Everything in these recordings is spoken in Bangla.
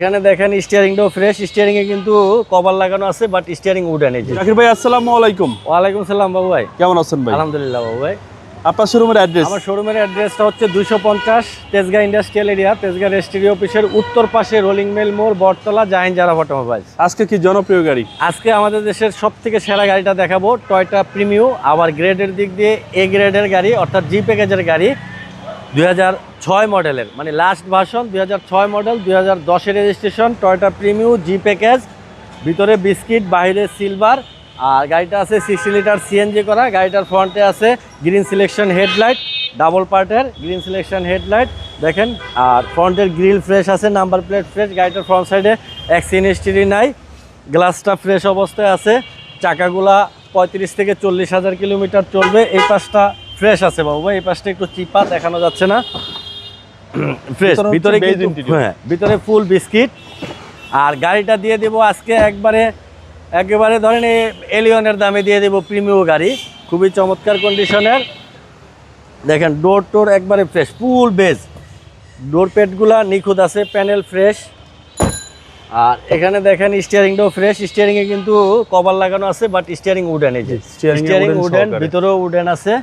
এখানে দেখেন স্টিয়ারিংটাও ফ্রেশ স্টিয়ারিং এ কিন্তু কভার লাগানো আছে বাট স্টিয়ারিং উডেন এই যে। জাকির ভাই আসসালামু আলাইকুম। ওয়ালাইকুম সালাম বাবু ভাই। কেমন আছেন ভাই? আলহামদুলিল্লাহ বাবু ভাই। আপনার শোরুমের অ্যাড্রেস আমার শোরুমের অ্যাড্রেসটা হচ্ছে দুইশো পঞ্চাশ Tejgaon industrial area Tejgaon registry অফিসের উত্তর পাশে রোলিং মেল মোড় বটতলা জাহিন জারা অটোমোবাইলস আজকে কি জনপ্রিয় গাড়ি? আজকে আমাদের দেশের সব থেকে সেরা গাড়িটা দেখাবো টয়টা প্রিমিও আবার গ্রেডের দিক দিয়ে এ গ্রেডের গাড়ি অর্থাৎ জি প্যাকেজের গাড়ি। ছয় মডেলের মানে লাস্ট ভার্সন দুই মডেল দুই হাজার registration Toyota Premio G package ভিতরে বিস্কিট বাইরে সিলভার আর গাড়িটা আছে সিক্সটি লিটার সিএনজি করা, গাড়িটার ফ্রন্টে আছে গ্রিন সিলেকশন হেডলাইট ডাবল পার্টের গ্রিন সিলেকশন হেডলাইট দেখেন, আর ফ্রন্টের গ্রিল ফ্রেশ আছে নাম্বার প্লেট ফ্রেশ গাড়িটার ফ্রন্ট সাইডে অ্যাক্সিন হিস্ট্রি নাই গ্লাসটা ফ্রেশ অবস্থায় আছে, চাকাগুলা পঁয়ত্রিশ থেকে চল্লিশ হাজার কিলোমিটার চলবে, এই পাশটা ফ্রেশ আছে বাবু ভাই এই পাশটা একটু চিপা দেখানো যাচ্ছে না। ফ্রেশ ভিতরে হ্যাঁ ভিতরে ফুল বিস্কিট আর গাড়িটা দিয়ে দেবো আজকে একবারে একেবারে ধরেন এলিয়নের দামে দিয়ে দেবো প্রিমিও গাড়ি। খুবই চমৎকার কন্ডিশনের দেখেন ডোর টোর একবারে ফ্রেশ ফুল বেজ ডোর পেটগুলা নিখুঁত আছে প্যানেল ফ্রেশ আর এখানে দেখেন স্টিয়ারিংটাও ফ্রেশ স্টিয়ারিং এ কিন্তু কভার লাগানো আছে বাট স্টিয়ারিং উডেন এই যে। স্টিয়ারিং উডেন ভিতরেও উডেন আছে।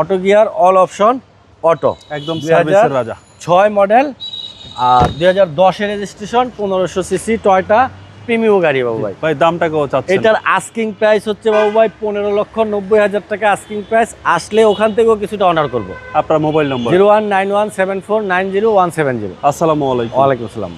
Auto gear all option auto. একদম সার্ভিসের রাজা। ছয় মডেল আর দুই হাজার দশের রেজিস্ট্রেশন পনেরোশো সিসি টয়টা প্রিমিও গাড়ি বাবু ভাই। ভাই দামটা কত চাচ্ছেন? এটার আস্কিং প্রাইস হচ্ছে বাবু ভাই পনেরো লক্ষ নব্বই হাজার টাকা আস্কিং প্রাইস আসলে ওখান থেকেও কিছুটা অনার করব। আপনার mobile number? Zero one nine one seven four nine zero one seven zero. আসসালামু আলাইকুম। ওয়ালাইকুম আসসালাম।